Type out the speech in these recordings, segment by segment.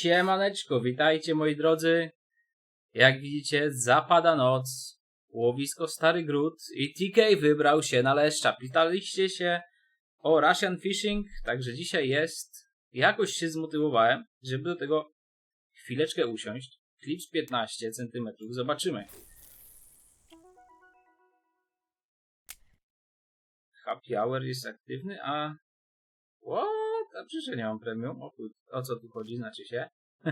Siemaneczko, witajcie moi drodzy. Jak widzicie, zapada noc, łowisko Stary Gród i TK wybrał się na leszcza. Pytaliście się o Russian Fishing, także dzisiaj jest. Jakoś się zmotywowałem, żeby do tego chwileczkę usiąść. Klips 15 cm, zobaczymy. Happy Hour jest aktywny, a... What? Dobrze, że nie mam premium. O, o co tu chodzi, znaczy się?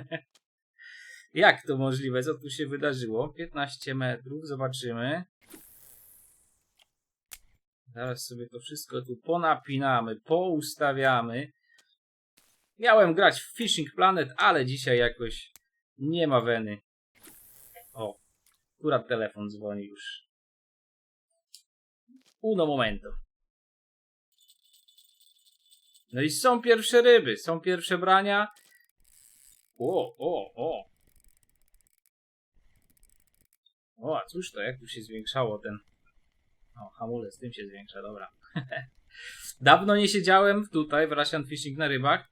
Jak to możliwe? Co tu się wydarzyło? 15 metrów, zobaczymy. Zaraz sobie to wszystko tu ponapinamy, poustawiamy. Miałem grać w Fishing Planet, ale dzisiaj jakoś nie ma weny. O, akurat telefon dzwoni już. Uno momento. No i są pierwsze ryby, są pierwsze brania. O, o, o. O, a cóż to, jak tu się zwiększało ten... O, hamulec, tym się zwiększa, dobra. Dawno nie siedziałem tutaj w Russian Fishing na rybach.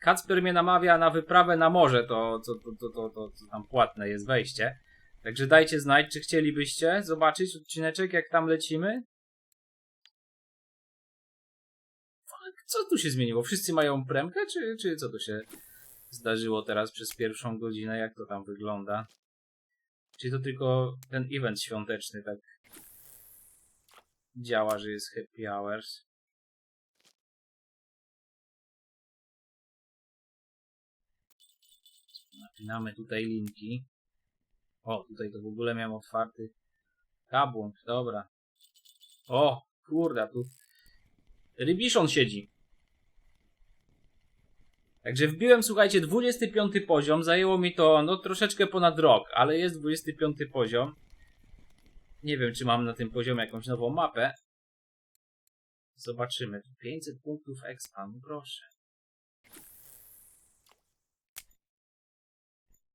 Kacper mnie namawia na wyprawę na morze, to, to, to, to, to, to, to tam płatne jest wejście. Także dajcie znać, czy chcielibyście zobaczyć odcineczek, jak tam lecimy. Co tu się zmieniło? Wszyscy mają premkę, czy, czy co tu się zdarzyło teraz przez pierwszą godzinę? Jak to tam wygląda? Czy to tylko ten event świąteczny tak działa, że jest happy hours? Napinamy tutaj linki. O, tutaj to w ogóle miałem otwarty kabłąk, dobra. O, kurde, tu Rybiszon siedzi. Także wbiłem, słuchajcie, 25 poziom. Zajęło mi to no troszeczkę ponad rok, ale jest 25 poziom. Nie wiem, czy mam na tym poziomie jakąś nową mapę. Zobaczymy. 500 punktów expa, no proszę.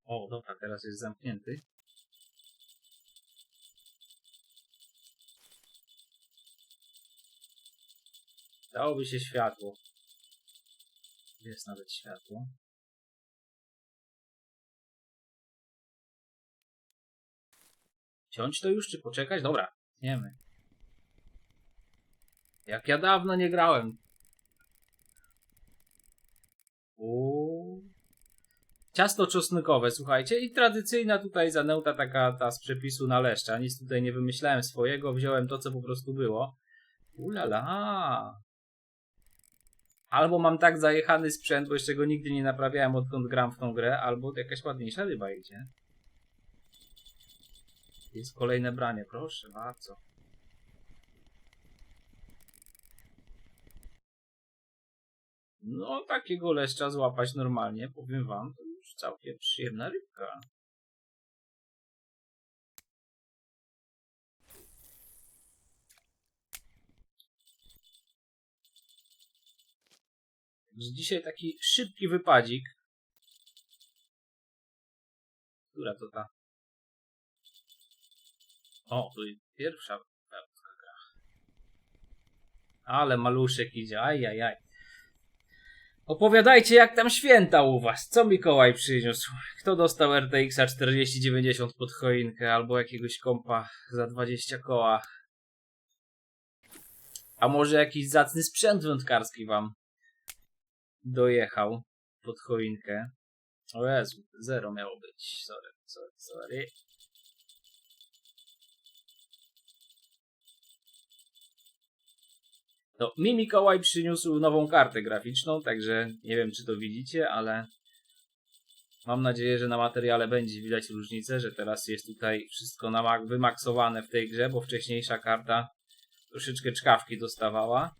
O, dobra, teraz jest zamknięty. Dałoby się światło. Jest nawet światło. Ciąć to już, czy poczekać? Dobra, wiemy. Jak ja dawno nie grałem. Uuu. Ciasto czosnkowe, słuchajcie, i tradycyjna tutaj zanęta taka ta z przepisu na leszcza. Nic tutaj nie wymyślałem swojego, wziąłem to, co po prostu było. Ulala. Albo mam tak zajechany sprzęt, bo jeszcze go nigdy nie naprawiałem odkąd gram w tą grę, albo jakaś ładniejsza ryba idzie. Jest kolejne branie, proszę bardzo. No, takiego leszcza złapać normalnie, powiem wam, to już całkiem przyjemna rybka. Dzisiaj taki szybki wypadzik. Która to ta? O, tu jest pierwsza wędka gra. Ale maluszek idzie, ajajaj. Opowiadajcie, jak tam święta u was. Co Mikołaj przyniósł? Kto dostał RTX-a 4090 pod choinkę albo jakiegoś kompa za 20 koła? A może jakiś zacny sprzęt wędkarski wam dojechał pod choinkę? O Jezu, zero miało być. Sorry, sorry, sorry. No, mi Mikołaj przyniósł nową kartę graficzną, także nie wiem, czy to widzicie, ale mam nadzieję, że na materiale będzie widać różnicę, że teraz jest tutaj wszystko wymaksowane w tej grze, bo wcześniejsza karta troszeczkę czkawki dostawała.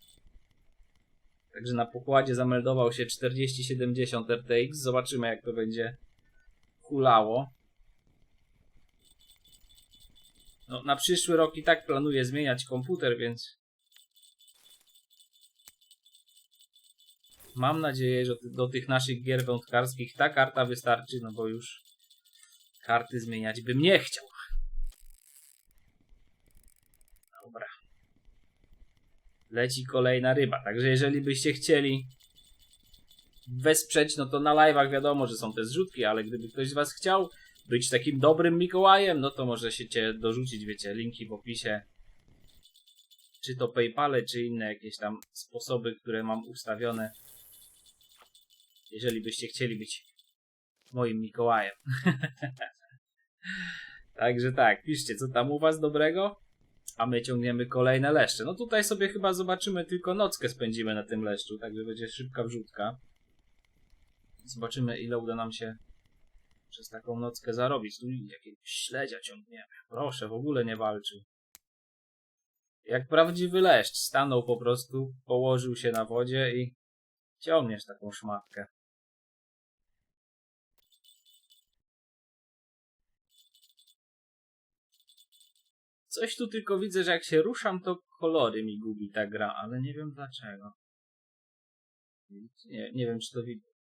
Także na pokładzie zameldował się 4070 RTX. Zobaczymy, jak to będzie hulało. No, na przyszły rok i tak planuję zmieniać komputer, więc Mam nadzieję, że do tych naszych gier wędkarskich ta karta wystarczy, no bo już karty zmieniać bym nie chciał. Dobra. Leci kolejna ryba, także jeżeli byście chcieli wesprzeć, no to na live'ach wiadomo, że są te zrzutki, ale gdyby ktoś z was chciał być takim dobrym Mikołajem, no to może się cię dorzucić, wiecie, linki w opisie. Czy to Paypale, czy inne jakieś tam sposoby, które mam ustawione. Jeżeli byście chcieli być moim Mikołajem. Także tak, piszcie, co tam u was dobrego, a my ciągniemy kolejne leszcze. No tutaj sobie chyba zobaczymy, tylko nockę spędzimy na tym leszczu, także będzie szybka wrzutka. Zobaczymy, ile uda nam się przez taką nockę zarobić. Tu jakiegoś śledzia ciągniemy. Proszę, w ogóle nie walczył. Jak prawdziwy leszcz, stanął po prostu, położył się na wodzie i ciągniesz taką szmatkę. Coś tu tylko widzę, że jak się ruszam, to kolory mi gubi ta gra, ale nie wiem dlaczego. Nie, nie wiem, czy to widać.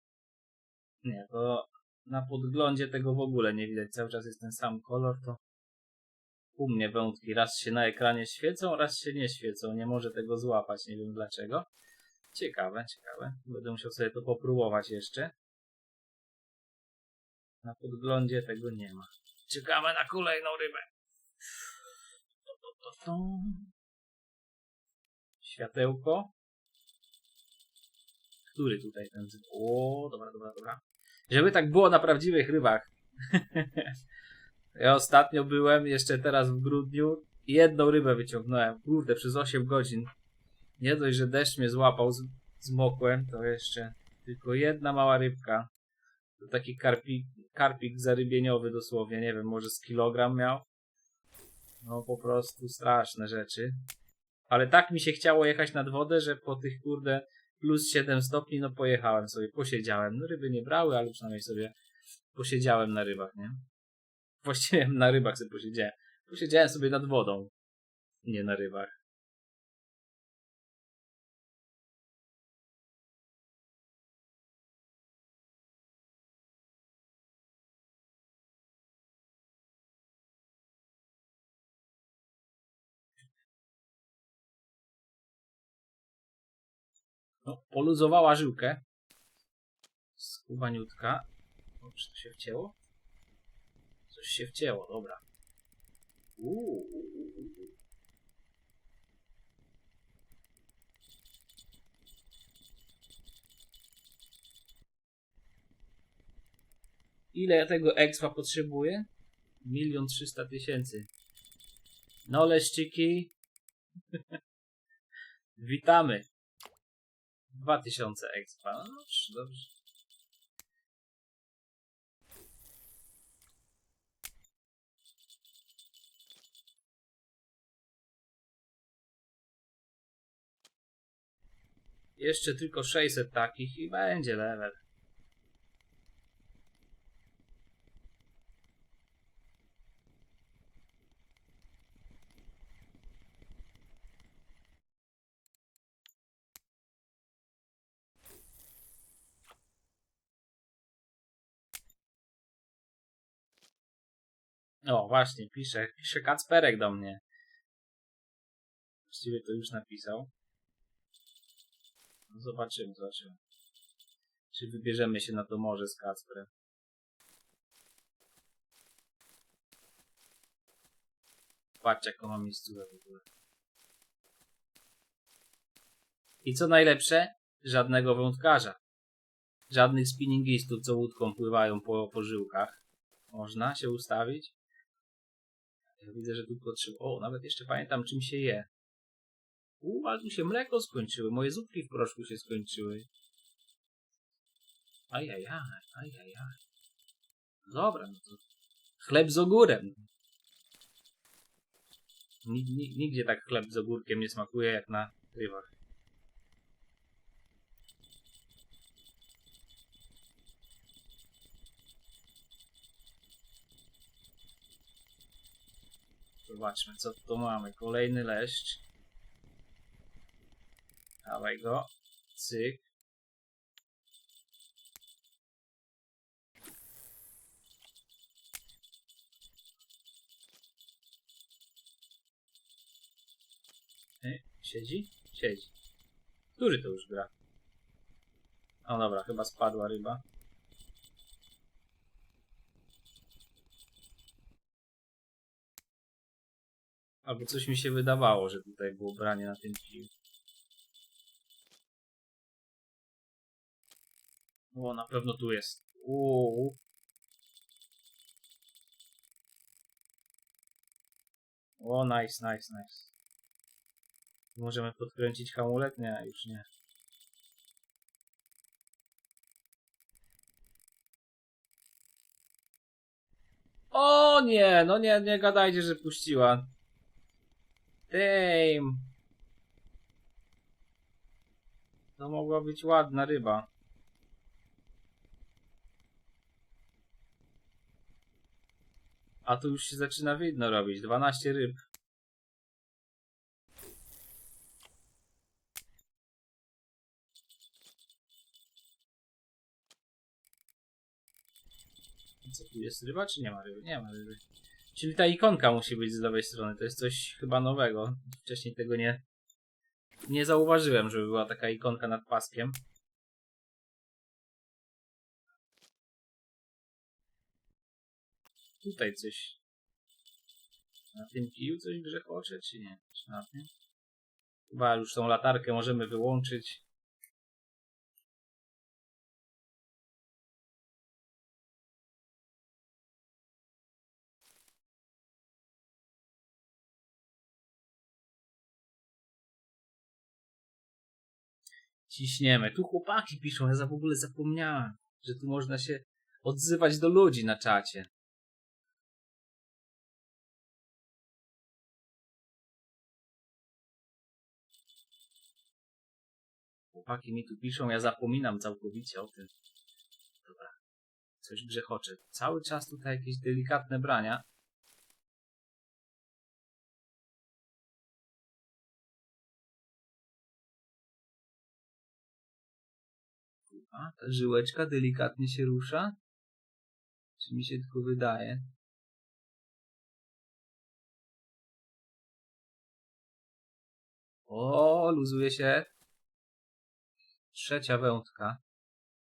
Nie, to na podglądzie tego w ogóle nie widać. Cały czas jest ten sam kolor, to u mnie wątki raz się na ekranie świecą, raz się nie świecą. Nie może tego złapać, nie wiem dlaczego. Ciekawe, ciekawe. Będę musiał sobie to popróbować jeszcze. Na podglądzie tego nie ma. Czekamy na kolejną rybę. To, to. Światełko. Który tutaj ten... O, dobra, dobra, dobra. Żeby tak było na prawdziwych rybach. ja ostatnio byłem, jeszcze teraz w grudniu, jedną rybę wyciągnąłem. Kurde, przez 8 godzin. Nie dość, że deszcz mnie złapał, zmokłem, to jeszcze tylko jedna mała rybka. To taki karpik, karpik zarybieniowy dosłownie, nie wiem, może z kilogram miał. No po prostu straszne rzeczy. Ale tak mi się chciało jechać nad wodę, że po tych kurde plus 7 stopni, no pojechałem sobie, posiedziałem. No ryby nie brały, ale przynajmniej sobie posiedziałem na rybach, nie? Właściwie na rybach sobie posiedziałem. Posiedziałem sobie nad wodą, nie na rybach. No, poluzowała żyłkę. Skubaniutka. O, czy to się wcięło? Coś się wcięło, dobra. Uuu. Ile tego expa potrzebuję? Milion trzysta tysięcy. No leszczyki. Witamy. 2000 expa. No dobrze. Jeszcze tylko 600 takich i będzie level. O, właśnie, pisze, pisze Kacperek do mnie. Właściwie to już napisał. No zobaczymy, zobaczymy. Czy wybierzemy się na to morze z Kacprem. Patrzcie, jaką mam miejscówkę w ogóle. I co najlepsze, żadnego wątkarza. Żadnych spinningistów, co łódką pływają po, po żyłkach. Można się ustawić. Ja widzę, że tu potrzeba. O, nawet jeszcze pamiętam, czym się je. U, ale tu się mleko skończyły. Moje zupki w proszku się skończyły. Ajajaj, ajajaj. Dobra, no to chleb z ogórem. Nig- nig- Nigdzie tak chleb z ogórkiem nie smakuje jak na rybach. Zobaczmy, co tu mamy. Kolejny leszcz. Dawaj go. Cyk. E, siedzi? Siedzi. Który to już gra? O dobra, chyba spadła ryba. Albo coś mi się wydawało, że tutaj było branie na tym kiju. O, na pewno tu jest. Uuu. O, nice, nice, nice. Możemy podkręcić hamulec? Nie, już nie. O nie, no nie, nie gadajcie, że puściła. Damn. To mogła być ładna ryba. A tu już się zaczyna widno robić. 12 ryb. Co tu jest ryba, czy nie ma ryby? Nie ma ryby. Czyli ta ikonka musi być z lewej strony. To jest coś chyba nowego. Wcześniej tego nie, nie zauważyłem, żeby była taka ikonka nad paskiem. Tutaj coś. Na tym kiju coś grzechocze, czy nie? Czy na tym? Chyba już tą latarkę możemy wyłączyć. Ciśniemy. Tu chłopaki piszą, ja w ogóle zapomniałem, że tu można się odzywać do ludzi na czacie. Chłopaki mi tu piszą, ja zapominam całkowicie o tym. Dobra. Coś grzechocze. Cały czas tutaj jakieś delikatne brania. A, ta żyłeczka delikatnie się rusza? Czy mi się tylko wydaje? O, luzuje się. Trzecia wędka.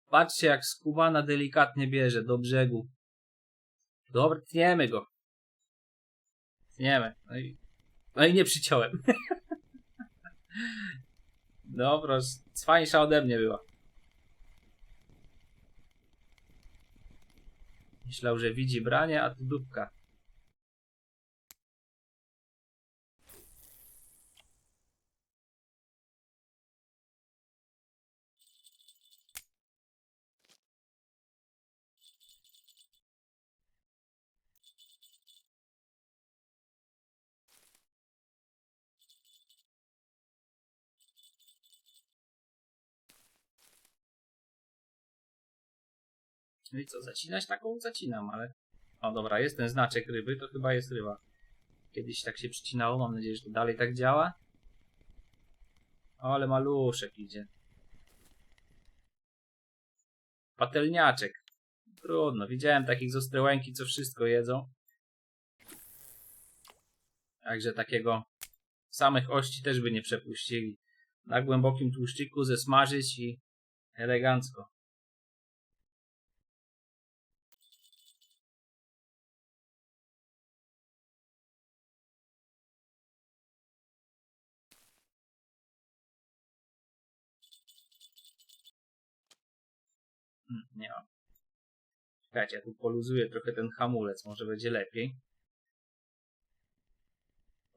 Patrzcie, jak skubana delikatnie bierze do brzegu. Dobra, tniemy go. Tniemy. No i, no i nie przyciąłem. Dobra, cwańsza ode mnie była. Myślał, że widzi branie, a tu dupka. No i co, zacinać taką? Zacinam, ale... O dobra, jest ten znaczek ryby, to chyba jest ryba. Kiedyś tak się przycinało, mam nadzieję, że to dalej tak działa. O, ale maluszek idzie. Patelniaczek. Trudno, widziałem takich z Ostrołęki, co wszystko jedzą. Także takiego samych ości też by nie przepuścili. Na głębokim tłuszczyku zesmażyć i elegancko. Hmm, nie mam. Czekajcie, ja tu poluzuję trochę ten hamulec, może będzie lepiej.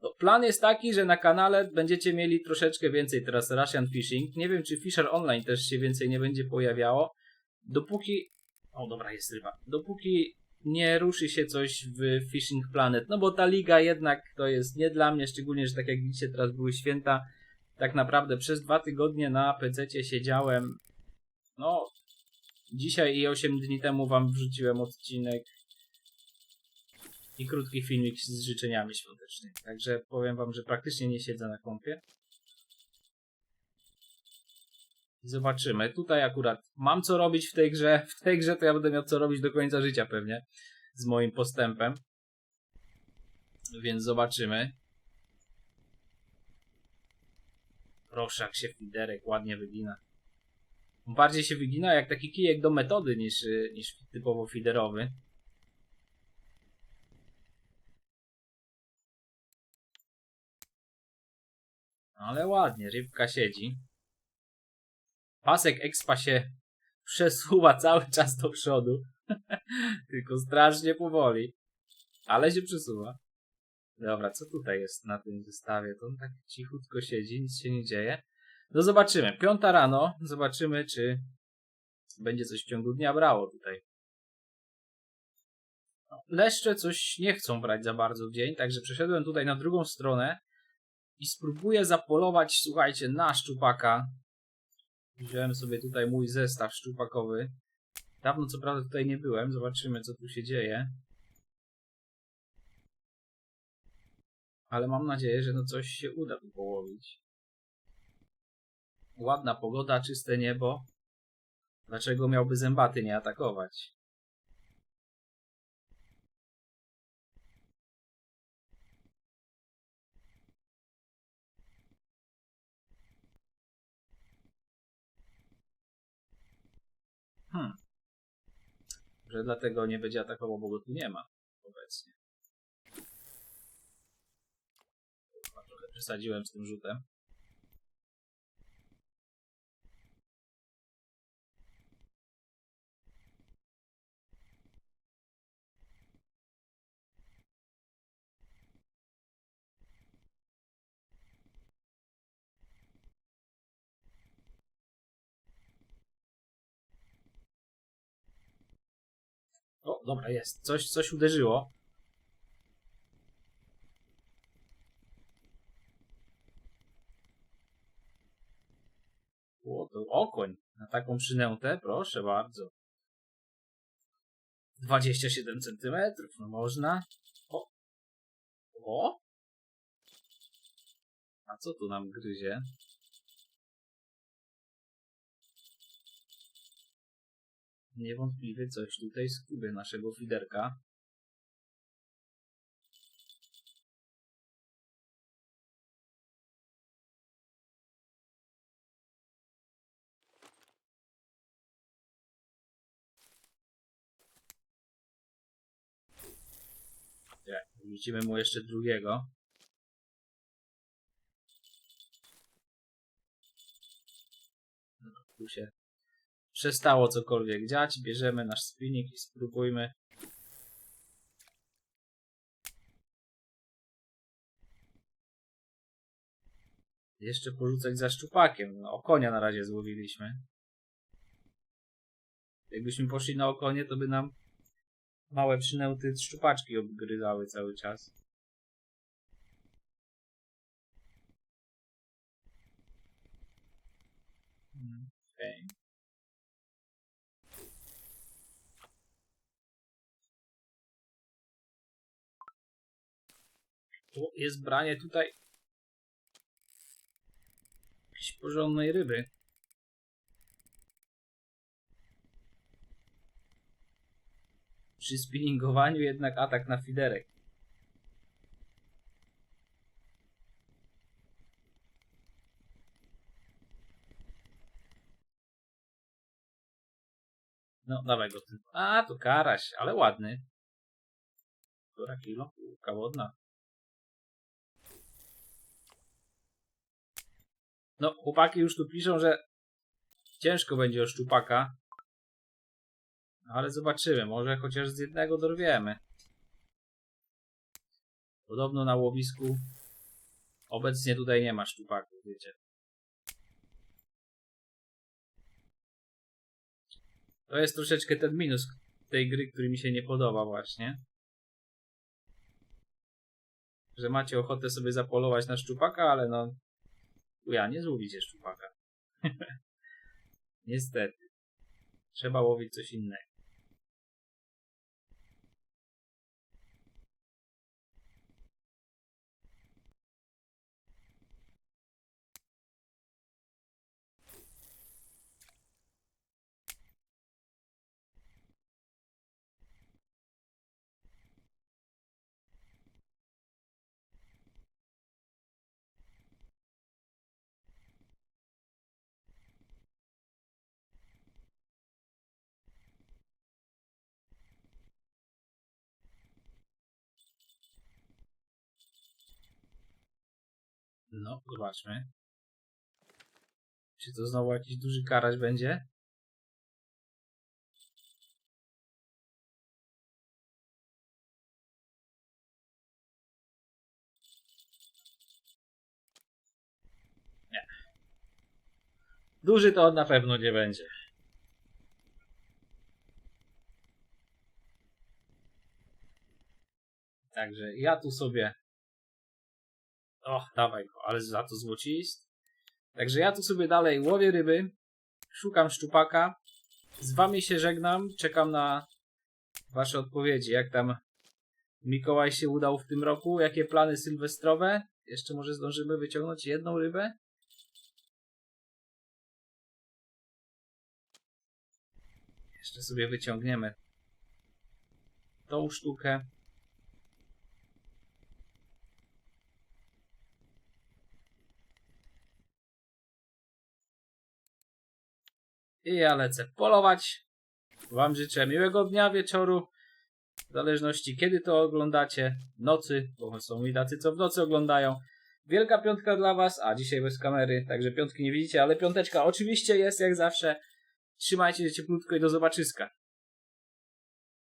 No, plan jest taki, że na kanale będziecie mieli troszeczkę więcej teraz Russian Fishing. Nie wiem, czy Fisher Online też się więcej nie będzie pojawiało. Dopóki... O, dobra, jest ryba. Dopóki nie ruszy się coś w Fishing Planet. No bo ta liga jednak to jest nie dla mnie, szczególnie, że tak jak widzicie, teraz były święta. Tak naprawdę przez dwa tygodnie na PC siedziałem. No, Dzisiaj i 8 dni temu wam wrzuciłem odcinek i krótki filmik z życzeniami świątecznymi. Także powiem wam, że praktycznie nie siedzę na kąpie. Zobaczymy. Tutaj akurat mam co robić w tej grze. W tej grze to ja będę miał co robić do końca życia pewnie. Z moim postępem. Więc zobaczymy. Proszę, jak się fiderek ładnie wygina. Bardziej się wygina jak taki kijek do metody niż, y, niż typowo fiderowy. Ale ładnie, rybka siedzi. Pasek expa się przesuwa cały czas do przodu. Tylko strasznie powoli. Ale się przesuwa. Dobra, co tutaj jest na tym zestawie? To on tak cichutko siedzi, nic się nie dzieje. No zobaczymy. Piąta rano. Zobaczymy, czy będzie coś w ciągu dnia brało tutaj. Leszcze coś nie chcą brać za bardzo w dzień, także przeszedłem tutaj na drugą stronę i spróbuję zapolować, słuchajcie, na szczupaka. Wziąłem sobie tutaj mój zestaw szczupakowy. Dawno co prawda tutaj nie byłem, zobaczymy co tu się dzieje. Ale mam nadzieję, że no coś się uda tu połowić. Ładna pogoda, czyste niebo. Dlaczego miałby zębaty nie atakować? Hmm. Że dlatego nie będzie atakował, bo go tu nie ma obecnie. Trochę przesadziłem z tym rzutem. O, dobra, jest. Coś, coś uderzyło. O, to okoń. Na taką przynętę, proszę bardzo. 27 cm, no można. O. O. A co tu nam gryzie? Niewątpliwie coś tutaj skubie naszego fiderka. Tak, wrzucimy mu jeszcze drugiego. No, tu się przestało cokolwiek dziać. Bierzemy nasz spinning i spróbujmy. Jeszcze porzucać za szczupakiem. No, okonia na razie złowiliśmy. Jakbyśmy poszli na okonie, to by nam małe przynęty szczupaczki obgryzały cały czas. Mm, Jest branie tutaj jakiejś porządnej ryby. Przy spinningowaniu jednak atak na fiderek. No, dawaj go. A, to karaś, ale ładny. Która kilo? Półka wodna. No, chłopaki już tu piszą, że ciężko będzie o szczupaka. Ale zobaczymy, może chociaż z jednego dorwiemy. Podobno na łowisku obecnie tutaj nie ma szczupaków, wiecie. To jest troszeczkę ten minus tej gry, który mi się nie podoba właśnie. Że macie ochotę sobie zapolować na szczupaka, ale no ja nie złowicie szczupaka. Niestety. Trzeba łowić coś innego. No, zobaczmy. Czy to znowu jakiś duży karać będzie? Nie. Duży to na pewno nie będzie. Także ja tu sobie. O, dawaj go, ale za to złocist. Także ja tu sobie dalej łowię ryby, szukam szczupaka. Z wami się żegnam, czekam na wasze odpowiedzi. Jak tam Mikołaj się udał w tym roku? Jakie plany sylwestrowe? Jeszcze może zdążymy wyciągnąć jedną rybę? Jeszcze sobie wyciągniemy tą sztukę. I ja lecę polować. Wam życzę miłego dnia, wieczoru. W zależności kiedy to oglądacie. Nocy, bo są i tacy, co w nocy oglądają. Wielka piątka dla Was, a dzisiaj bez kamery, także piątki nie widzicie, ale piąteczka oczywiście jest jak zawsze. Trzymajcie się cieplutko i do zobaczyska.